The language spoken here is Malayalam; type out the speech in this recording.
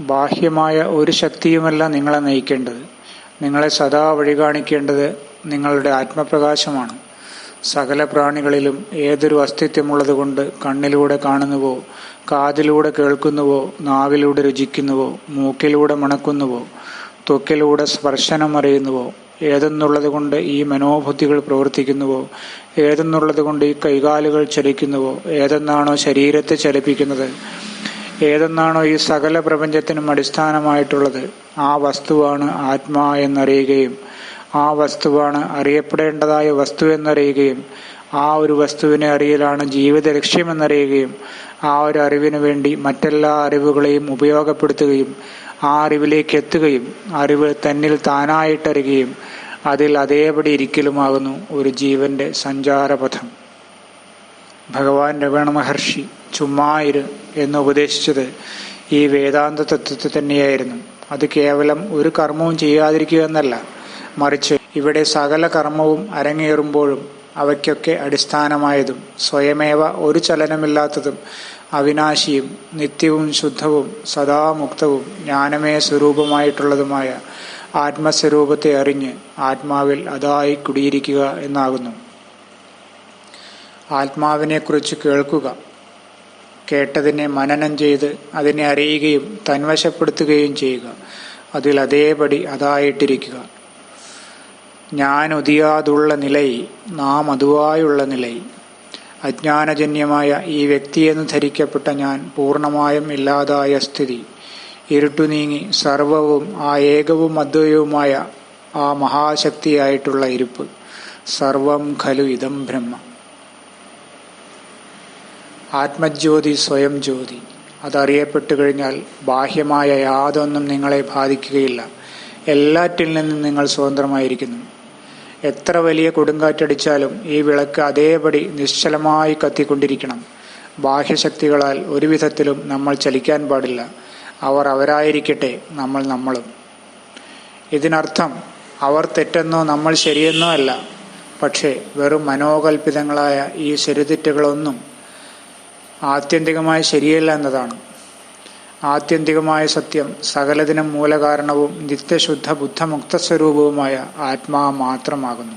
ബാഹ്യമായ ഒരു ശക്തിയുമല്ല നിങ്ങളെ നയിക്കേണ്ടത്. നിങ്ങളെ സദാ വഴി കാണിക്കേണ്ടത് നിങ്ങളുടെ ആത്മപ്രകാശമാണ്. സകല പ്രാണികളിലും ഏതൊരു അസ്തിത്വമുള്ളതുകൊണ്ട് കണ്ണിലൂടെ കാണുന്നുവോ കാതിലൂടെ കേൾക്കുന്നുവോ നാവിലൂടെ രുചിക്കുന്നുവോ മൂക്കിലൂടെ മണക്കുന്നുവോ ത്വക്കിലൂടെ സ്പർശനം അറിയുന്നുവോ ഏതെന്നുള്ളത് കൊണ്ട് ഈ മനോബുദ്ധികൾ പ്രവർത്തിക്കുന്നുവോ ഏതെന്നുള്ളത് കൊണ്ട് ഈ കൈകാലുകൾ ചലിക്കുന്നുവോ ഏതെന്നാണോ ശരീരത്തെ ചലിപ്പിക്കുന്നത് ഏതെന്നാണോ ഈ സകല പ്രപഞ്ചത്തിനും അടിസ്ഥാനമായിട്ടുള്ളത്. ആ വസ്തുവാണ് ആത്മാ എന്നറിയുകയും ആ വസ്തുവാണ് അറിയപ്പെടേണ്ടതായ വസ്തു എന്നറിയുകയും ആ ഒരു വസ്തുവിനെ അറിയലാണ് ജീവിത ലക്ഷ്യമെന്നറിയുകയും ആ ഒരു അറിവിനു വേണ്ടി മറ്റെല്ലാ അറിവുകളെയും ഉപയോഗപ്പെടുത്തുകയും ആ അറിവിലേക്ക് എത്തുകയും അറിവ് തന്നിൽ താനായിട്ടറിയുകയും അതിൽ അതേപടി ഇരിക്കലുമാകുന്നു ഒരു ജീവന്റെ സഞ്ചാരപഥം. ഭഗവാൻ രമണ മഹർഷി ചുമ്മായിര് എന്ന് ഉപദേശിച്ചത് ഈ വേദാന്ത തത്വത്തെ തന്നെയായിരുന്നു. അത് കേവലം ഒരു കർമ്മവും ചെയ്യാതിരിക്കുക എന്നല്ല. മറിച്ച് ഇവിടെ സകല കർമ്മവും അരങ്ങേറുമ്പോഴും അവയ്ക്കൊക്കെ അടിസ്ഥാനമായതും സ്വയമേവ ഒരു ചലനമില്ലാത്തതും അവിനാശിയും നിത്യവും ശുദ്ധവും സദാമുക്തവും ജ്ഞാനമേ സ്വരൂപമായിട്ടുള്ളതുമായ ആത്മസ്വരൂപത്തെ അറിഞ്ഞ് ആത്മാവിൽ അതായി കുടിയിരിക്കുക എന്നാകുന്നു. ആത്മാവിനെക്കുറിച്ച് കേൾക്കുക. കേട്ടതിനെ മനനം ചെയ്ത് അതിനെ അറിയുകയും തന്വശപ്പെടുത്തുകയും ചെയ്യുക. അതിൽ അതേപടി അതായിട്ടിരിക്കുക. ഞാൻ ഒതിയാതുള്ള നിലൈ നാം അതുവായുള്ള നിലൈ. അജ്ഞാനജന്യമായ ഈ വ്യക്തിയെന്ന് ധരിക്കപ്പെട്ട ഞാൻ പൂർണമായും ഇല്ലാതായ സ്ഥിതി. ഇരുട്ടു നീങ്ങി സർവവും ആ ഏകവും അദ്വയവുമായ ആ മഹാശക്തിയായിട്ടുള്ള ഇരുപ്പ്. സർവം ഖലു ഇതം ബ്രഹ്മ. ആത്മജ്യോതി സ്വയം ജ്യോതി. അതറിയപ്പെട്ടു കഴിഞ്ഞാൽ ബാഹ്യമായ യാതൊന്നും നിങ്ങളെ ബാധിക്കുകയില്ല. എല്ലാറ്റിൽ നിന്നും നിങ്ങൾ സ്വതന്ത്രമായിരിക്കുന്നു. എത്ര വലിയ കൊടുങ്കാറ്റടിച്ചാലും ഈ വിളക്ക് അതേപടി നിശ്ചലമായി കത്തിക്കൊണ്ടിരിക്കണം. ബാഹ്യശക്തികളാൽ ഒരു വിധത്തിലും നമ്മൾ ചലിക്കാൻ പാടില്ല. അവർ അവരായിരിക്കട്ടെ നമ്മൾ നമ്മളും. ഇതിനർത്ഥം അവർ തെറ്റെന്നോ നമ്മൾ ശരിയെന്നോ അല്ല. പക്ഷേ വെറും മനോകൽപിതങ്ങളായ ഈ ശരിതെറ്റുകളൊന്നും ആത്യന്തികമായി ശരിയല്ല എന്നതാണ്. ആത്യന്തികമായ സത്യം സകലതിനും മൂലകാരണവും നിത്യശുദ്ധ ബുദ്ധമുക്ത സ്വരൂപവുമായ ആത്മാ മാത്രമാകുന്നു.